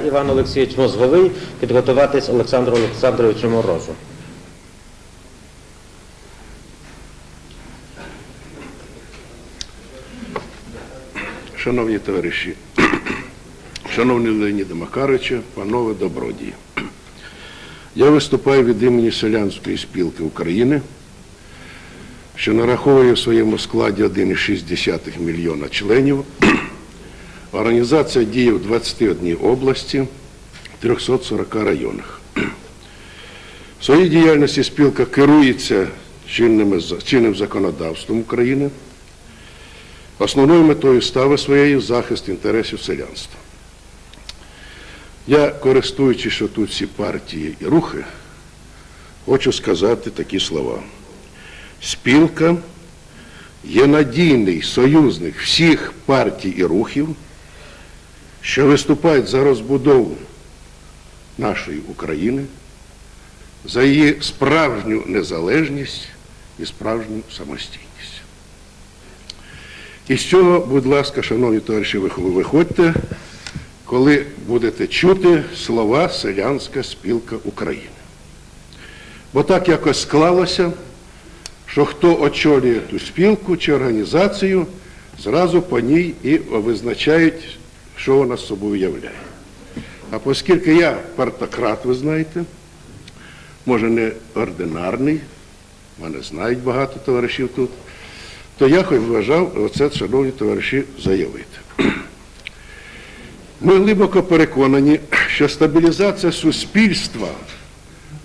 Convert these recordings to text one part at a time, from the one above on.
Іван Олексійович Мозговий, підготуватись Олександру Олександровичу Морозу. Шановні товариші, шановний Леоніде Макаровичу, панове добродії. Я виступаю від імені Селянської спілки України, що нараховує в своєму складі 1,6 мільйона членів. Організація діє в 21 області, 340 районах. В своїй діяльності спілка керується чинним законодавством України. Основною метою стави своєю захист інтересів селянства. Я, користуючись, що тут всі партії і рухи, хочу сказати такі слова. Спілка є надійний союзник всіх партій і рухів, що виступають за розбудову нашої України, за її справжню незалежність і справжню самостійність. І з цього, будь ласка, шановні товариші, ви виходьте, коли будете чути слова Селянська спілка України. Бо так якось склалося, що хто очолює ту спілку чи організацію, зразу по ній і визначають, що вона з собою являє. А оскільки я партократ, ви знаєте, може не ординарний, мене знають багато товаришів тут, то я хоч вважав оце, шановні товариші, заявити. Ми глибоко переконані, що стабілізація суспільства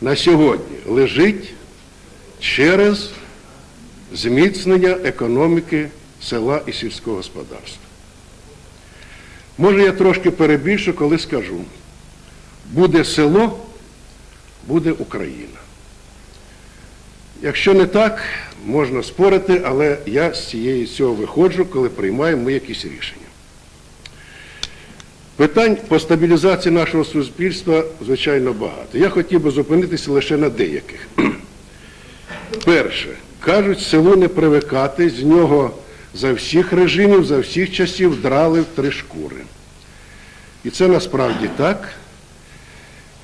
на сьогодні лежить через зміцнення економіки села і сільського господарства. Може, я трошки перебільшу, коли скажу, буде село, буде Україна. Якщо не так, можна спорити, але я з цієї цього виходжу, коли приймаємо ми якісь рішення. Питань по стабілізації нашого суспільства, звичайно, багато. Я хотів би зупинитися лише на деяких. Перше, кажуть, селу не привикати, з нього за всіх режимів, за всіх часів драли в три шкури. І це насправді так,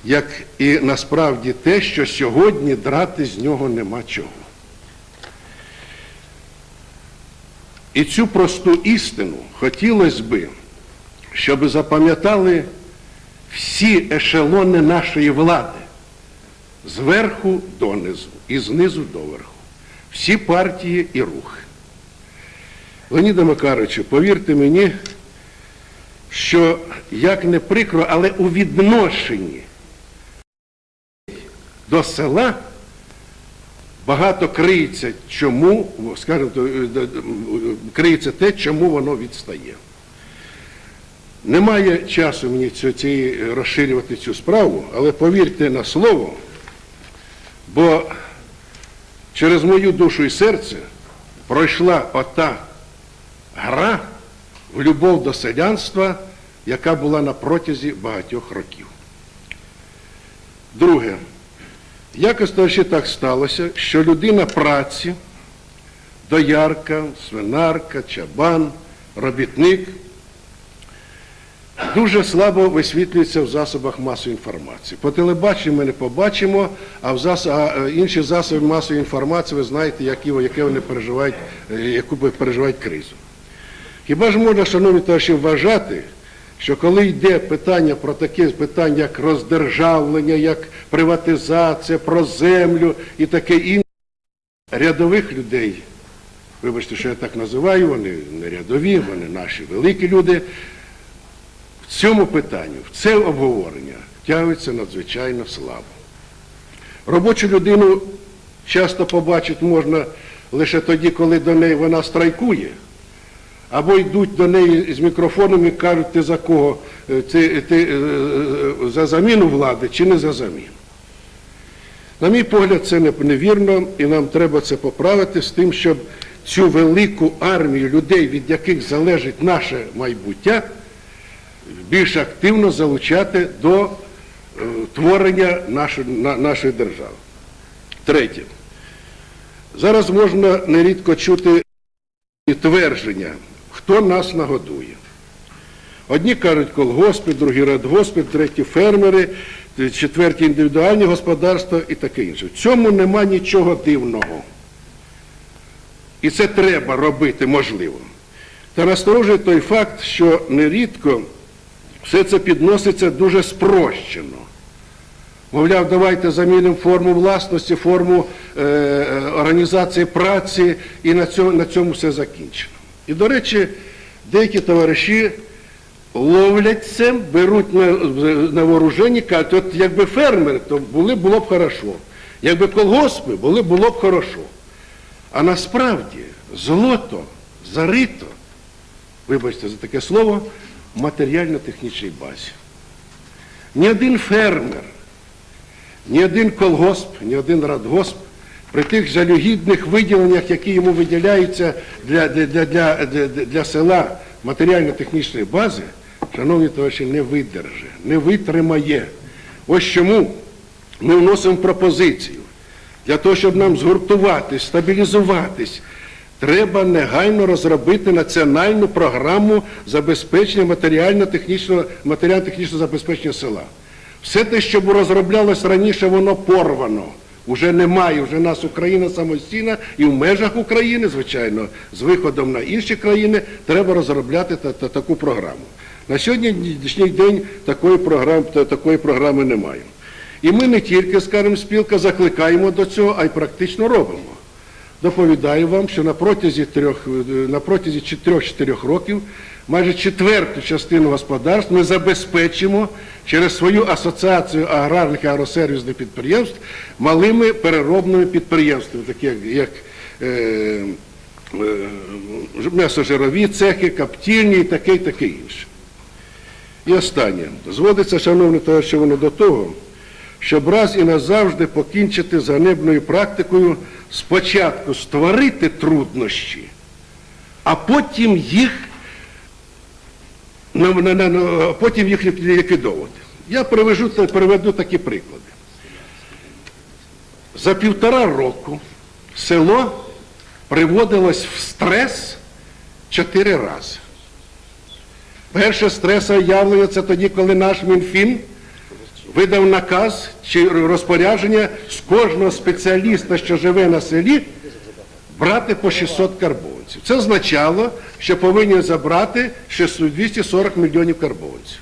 як і насправді те, що сьогодні драти з нього нема чого. І цю просту істину хотілося би, щоб запам'ятали всі ешелони нашої влади зверху донизу і знизу доверху. Всі партії і рухи. Леоніда Макаровичу, повірте мені, що як не прикро, але у відношенні до села багато криється, чому, скажімо, е, криється те, чому воно відстає. Немає часу мені цієї, розширювати цю справу, але повірте на слово, бо через мою душу і серце пройшла ота гра в любов до селянства, яка була на протязі багатьох років. Друге, якось ще так сталося, що людина праці, доярка, свинарка, чабан, робітник дуже слабо висвітлюється в засобах масової інформації. По телебаченню ми не побачимо, а в зас... а е, інші засоби масової інформації, ви знаєте, які, яке вони переживають, е, яку переживають кризу. Хіба ж можна, шановні товариші, вважати, що коли йде питання про такі питання, як роздержавлення, як приватизація, про землю і таке інше, рядових людей, вибачте, що я так називаю, вони не рядові, вони наші великі люди, в цьому питанні, в це обговорення тягується надзвичайно слабо. Робочу людину часто побачити можна лише тоді, коли до неї вона страйкує, або йдуть до неї з мікрофоном і кажуть, ти за кого? Е, Ти, ти е, е, за заміну влади чи не за заміну. На мій погляд, це не- невірно, і нам треба це поправити з тим, щоб цю велику армію людей, від яких залежить наше майбуття, більш активно залучати до творення нашої держави. Третє. Зараз можна нерідко чути твердження, хто нас нагодує. Одні кажуть колгоспи, другі радгоспи, треті фермери, четверті індивідуальні господарства і таке інше. В цьому нема нічого дивного. І це треба робити можливо. Та насторожує той факт, що нерідко все це підноситься дуже спрощено. Мовляв, давайте замінимо форму власності, форму е, е, організації праці, і на цьому, на цьому все закінчено. І, до речі, деякі товариші ловлять це, беруть на, на вооруження, кажуть, от якби фермери, то були, було б хорошо. Якби колгоспи, були, було б хорошо. А насправді золото зарито, вибачте за таке слово, в матеріально-технічній базі. Ні один фермер, ні один колгосп, ні один радгосп при тих жалюгідних виділеннях, які йому виділяються для, для, для, для, для, села матеріально-технічної бази, шановні товариші, не видерже, не витримає. Ось чому ми вносимо пропозицію. Для того, щоб нам згуртуватись, стабілізуватись, треба негайно розробити національну програму забезпечення матеріально-технічного матеріально-технічного забезпечення села. Все те, що розроблялось раніше, воно порвано. Уже немає, вже нас Україна самостійна і в межах України, звичайно, з виходом на інші країни, треба розробляти та, та- таку програму. На сьогоднішній день такої програми, та- такої програми немає. І ми не тільки, скажімо, спілка закликаємо до цього, а й практично робимо. Доповідаю вам, що на протязі трьох, е, на протязі 4-4 років майже четверту частину господарств ми забезпечимо через свою асоціацію аграрних і агросервісних підприємств малими переробними підприємствами, такі як, як е, е, м'ясожирові цехи, каптільні і таке, і таке інше. І останнє. Зводиться, шановні товариші, воно до того, щоб раз і назавжди покінчити з ганебною практикою спочатку створити труднощі, а потім їх, потім їх ліквідовувати. Я приведу, приведу такі приклади. За півтора року село приводилось в стрес чотири рази. Перше стресоявлення це тоді, коли наш Мінфін видав наказ чи розпорядження з кожного спеціаліста, що живе на селі, брати по 600 карбованців. Це означало, що повинні забрати 600 240 мільйонів карбованців.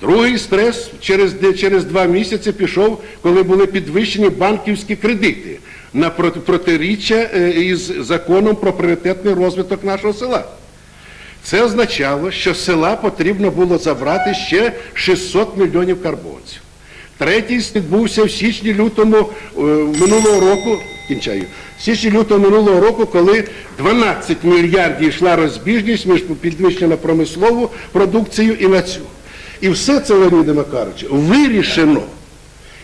Другий стрес через, через два місяці пішов, коли були підвищені банківські кредити на протиріччя е, із законом про пріоритетний розвиток нашого села. Це означало, що села потрібно було забрати ще 600 мільйонів карбонців. Третій відбувся в січні-лютому е, минулого року, кінчаю, в січні-лютому минулого року, коли 12 мільярдів йшла розбіжність між підвищення промислову продукцію і на цю. І все це, Леоніде Макаровичу, вирішено.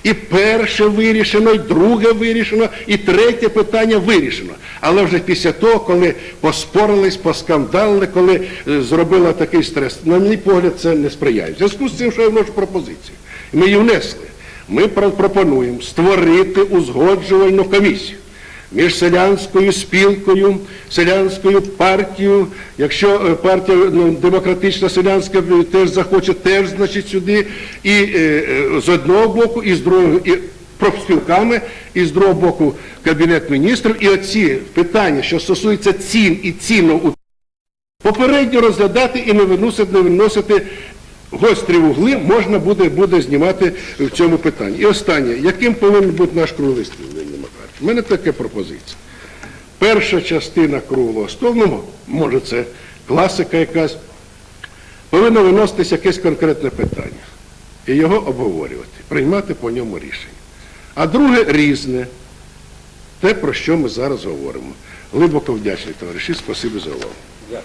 І перше вирішено, і друге вирішено, і третє питання вирішено. Але вже після того, коли поспорились, поскандалили, коли зробила такий стрес, на мій погляд, це не сприяє. В зв'язку з цим, що я вношу пропозицію. Ми її внесли. Ми пропонуємо створити узгоджувальну комісію між селянською спілкою, селянською партією. Якщо е, партія ну, демократична селянська е, теж захоче, теж значить сюди, і е, з одного боку, і з другого, і профспілками, і з другого боку Кабінет міністрів. І оці питання, що стосуються цін і ціну попередньо розглядати і не виносити, не виносити гострі вугли можна буде, буде знімати в цьому питанні. І останнє, яким повинен бути наш круглий? У мене така пропозиція. Перша частина круглого столу, ну, може це класика якась, повинно виноситись якесь конкретне питання і його обговорювати, приймати по ньому рішення. А друге різне, те, про що ми зараз говоримо. Глибоко вдячний товариші, спасибі за увагу. Дякую.